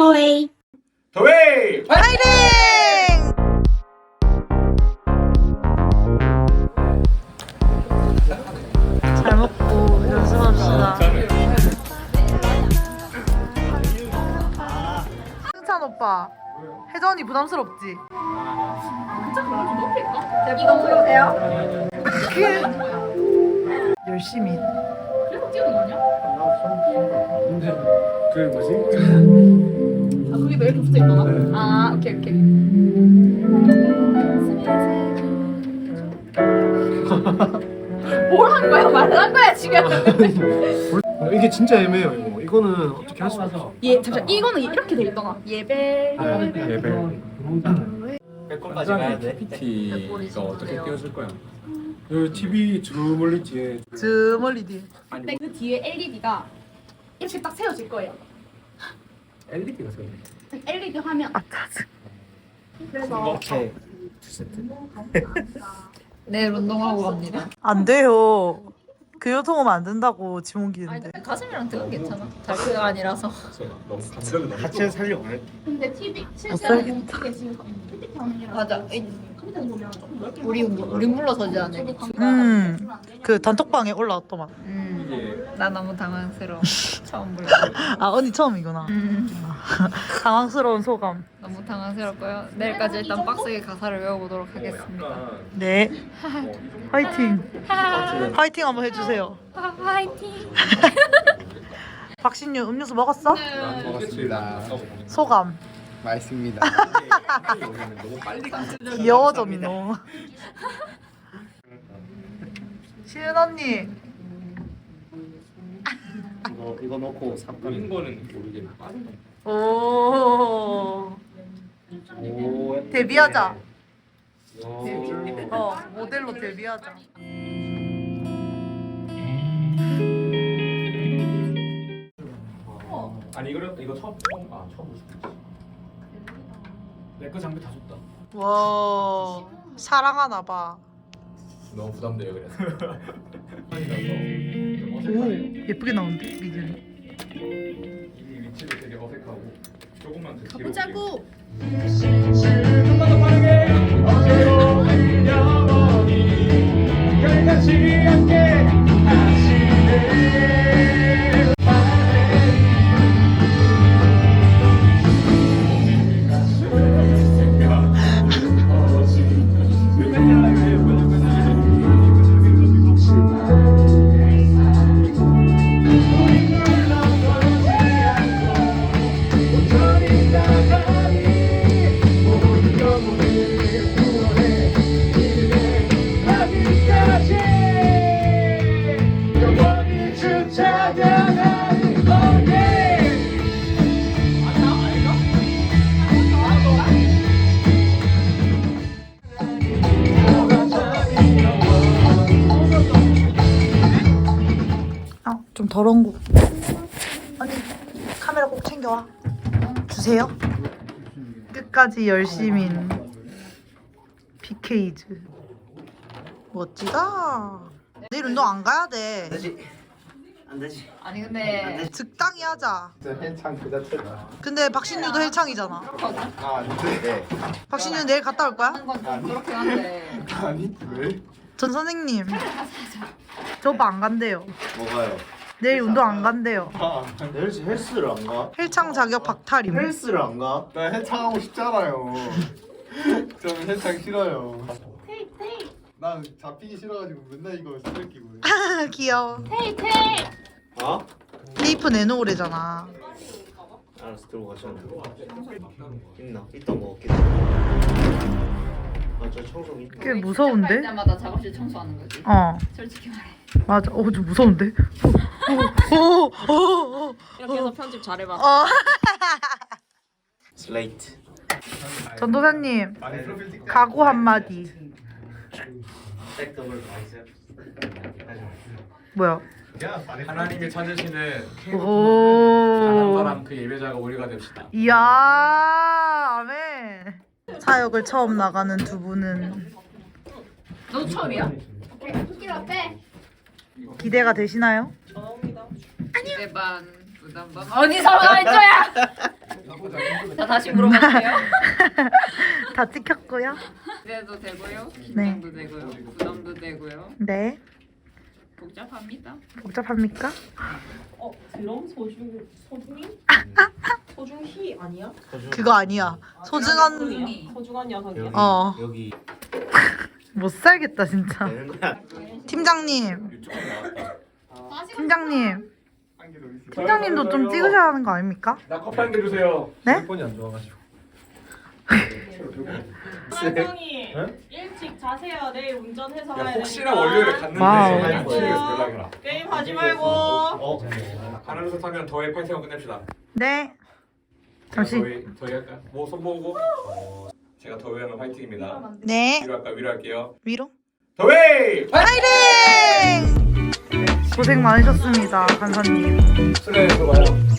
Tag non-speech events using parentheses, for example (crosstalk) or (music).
호이. 더웨이! 파이팅! 잘 먹고 연습합시다. 승찬 오빠, 혜전이 부담스럽지? 이거 보여요? (laughs) 열심히. 그 뭐지? 아, 그게 왜 이렇게 붙어 있나? 아, 오케이, 오케이. 뭘 한 거야? 말을 한 거야, 지금? (laughs) 이게 진짜 애매해요 이거 이거는 어떻게 할 수가 없어 예, 잠시만. 이거는 이렇게 돼 있잖아. 예배. 예배 백골까지 가야 돼. PT가 어떻게 띄워줄 거야? 그 TV 저 멀리 뒤에 저 멀리 뒤에. 근데 그 뒤에 LED가 이렇게 딱 세워질 거예요. LED가 서 LED 화면. 아 짜증. 그래서 오케이. (laughs) 내일 운동하고 갑니다. 안 돼요. 교통 오면 안 된다고 아니 지문기인데. 근데 가슴이랑 등은 괜찮아. 달크가 아니라서. 너무 감정이 너무 같이 살려고 할 근데 TV 못 실제로 살겠다. 이게 지금 TV 화면이라 맞아. 컴 우리 우리 물러서지 않을 게. 음, 그 단톡방에 올라왔더만. 음. 나 너무 당황스러워. (laughs) 처음 불러. 아 언니 처음이구나. 음. (laughs) 당황스러운 소감. 너무 당황스럽고요. 내일까지 일단 빡세게 가사를 외워보도록 하겠습니다. 네. 화이팅. 화이팅 한번 해주세요. 화이팅. (laughs) 박신유 음료수 먹었어? 먹었습니다. 소감. 맛있습니다. 귀여워져 민호. 시은 언니. 이거 이거 넣고 삽감. 거는 모르겠네 오. 오. 데뷔하자. 오. 어 모델로 데뷔하자. 아니 이거 이거 처음 처음 아 처음 보셨지 내 거 장비 다 줬다 와 사랑하나 봐. 너무 부담돼요 그래서 오 예쁘게 나오는데 미디언이. 이 위치도 되게 어색하고 조금만 더 뒤로 가보자고. 아좀 더러운 거. 언니 카메라 꼭 챙겨와. 주세요. 끝까지 열심인 BK즈. 멋지다. 내일 운동 안 가야 돼. 되지. 안 되지. 아니 근데 적당히 하자. 한창 그 자체다. 근데 박신유도 헬창이잖아. 아, 안 돼. 박신유 내일 갔다 올 거야? 하는 건좀 그렇긴 한데. 아니 왜? 전 선생님. 저 오빠 안 간대요. 뭐가요? 내일 운동 안 간대요. 아, 헬스 헬스를 안 가? 헬창 자격 박탈임. 헬스를 안 가? 나 헬창하고 싶잖아요. (laughs) 저는 헬창 싫어요. 난 잡히기 싫어가지고 맨날 이거 스트레 끼고. (laughs) 귀여워. 테이 테이. 어? 테이프 내놓으래잖아. 알았어 들고 가자. 있나? 있던 거 없겠 다. 아저 청소기. 꽤 무서운데? 할 때마다 작업실 청소하는 거지. 어, 솔직히 말해. 맞아. 어, 좀 무서운데? 어, 어, 어, 어, 이렇게 해서 편집 잘해봐. 어. 슬레이트. 전도사님, 각오 한마디. 뭐야? 하나님이 찾으시는 오. 사람 그 예배자가 우리가 됩시다 이야, 아멘. 사역을 처음 나가는 두 분은 너도 처음이야? 토끼라 빼. 기대가 되시나요? 기대 반 부담 반. 어디서 갈 거야? 다시 물어볼게요. (laughs) 다 찍혔고요. 기대도 되고요. 네. 긴장도 되고요. 부담도 되고요. 네. 복잡합니다. 복잡합니까? 어 드럼 소중 소중이? (laughs) 소중히 아니야? 그거 아니야. 소중한 소중히. 소중한 녀석이야. 어. 여기 (laughs) 못 살겠다 진짜. 되는 거야. 팀장님, 나왔다. 팀장님. 팀장님도 좀 찍으셔야 하는 거 아닙니까? 나 커피 한 개 주세요. 네? 폰이 안 좋아가지고. (laughs) 사장님 네? 일찍 자세요. 내일 운전해서 야 가야 혹시나 되니까. 월요일에 갔는데 와우. 한국에서 연락해라. 게임 하지 말고. 어? 가나루서 타면 더해 8세원 끝냅시다. 네. 잠시. 저희 저희 할까? 뭐 손 모으고. 어, 제가 더웨이 하면 화이팅입니다. 네. 위로 할까? 위로 할게요. 위로. 더웨이! 파이팅! 고생 많으셨습니다, 간사님. 수고하셨어요.